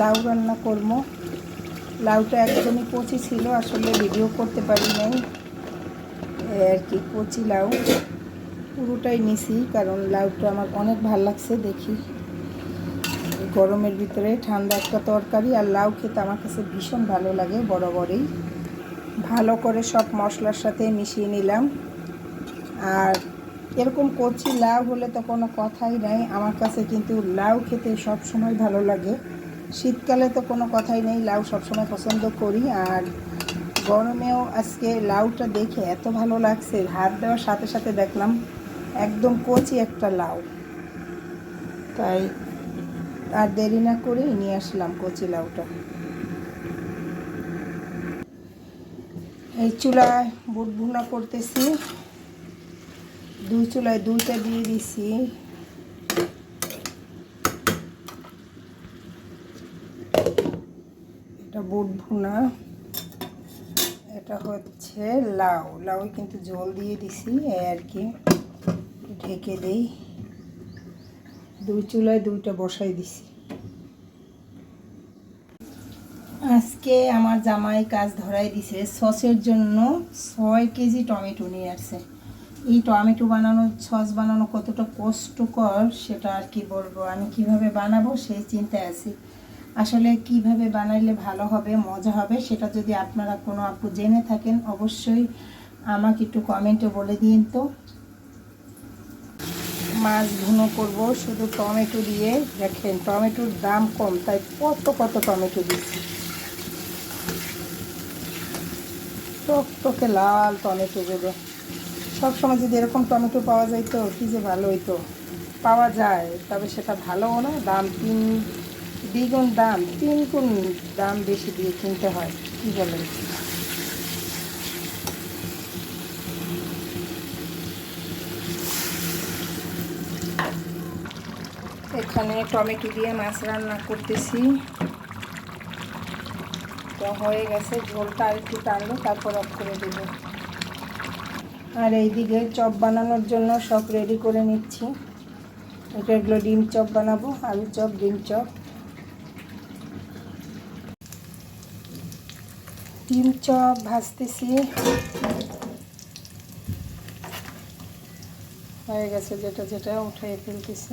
লাউ রান্না করব। লাউটা একদমই কচি ছিল, আসলে ভিডিও করতে পারি নাই। আর কি, কচি লাউ। পুরোটাই নিছি কারণ লাউটা আমার অনেক ভালো লাগছে দেখি। গরমের ভিতরে ঠান্ডা একটা তরকারি আর লাউ খেতে আমার কাছে ভীষণ ভালো লাগে, বরাবরই। ভালো করে সব মশলার সাথে মিশিয়ে নিলাম। আর এরকম কচি লাউ হলে তো কোনো কথাই নাই। আমার কাছে কিন্তু লাউ খেতে সব সময় ভালো লাগে। শীতকালে তো কোনো কথাই নেই, লাউ সবসময় পছন্দ করি। আর গরমেও আজকে লাউটা দেখে এত ভালো লাগছে হাত দেওয়ার সাথে সাথে দেখলাম একদম কচি একটা লাউ। তাই আর দেরি না করেই নিয়ে আসলাম কচি লাউটা। এই চুলায় বুট ভুনা করতেছি, দুই চুলায় দুইটা দিয়ে দিছি। এটা বুট ভুনা। এটা হচ্ছে লাউ। লাউ কিন্তু জল দিয়ে দিছি আর কি। ঢেকে দেই। দুই চুলায় দুইটা বসাই দিছি। আজকে আমার জামাই কাজ ধরাই দিছে। সসের জন্য ছয় কেজি টমেটো নিয়ে আসছে। এই টমেটো বানানো, সস বানানো কতটা কষ্টকর সেটা আর কি বলব। আমি কীভাবে বানাবো সেই চিন্তায় আছি। আসলে কীভাবে বানাইলে ভালো হবে, মজা হবে, সেটা যদি আপনারা কোনো আপু জেনে থাকেন, অবশ্যই আমাকে একটু কমেন্টে বলে দিন তো। মাছ ভুনো করব, শুধু টমেটো দিয়ে। দেখেন, টমেটোর দাম কম, তাই কত কত টমেটো দিচ্ছি। টকটকে লাল টমেটো দেবে। সবসময় যদি এরকম টমেটো পাওয়া যাইতো, কি যে ভালো হইতো। পাওয়া যায়, তবে সেটা ভালোও না, দাম তিন দ্বিগুণ দাম তিন গুণ দাম বেশি দিয়ে কিনতে হয়, কি বলেন? এখানে টমেটো দিয়ে মাছ রান্না করতেছি। তো হয়ে গেছে, ঝোলটা একটু টানলো তারপর অফ করে দেব। আর এইদিকে চপ বানানোর জন্য সব রেডি করে নিচ্ছি। এটা এগুলো ডিম চপ বানাবো, আলু চপ, ডিম চপ। ডিম চপ ভাজতেছি। হয়ে গেছে যেটা যেটা উঠাই ফেলতেছি।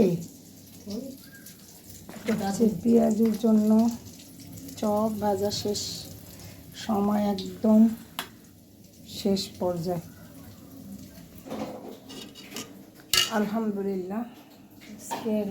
এই। হচ্ছে পেঁয়াজের জন্য চপ ভাজা শেষ। সময় একদম শেষ পর্যায়ে। আলহামদুলিল্লাহ আজকের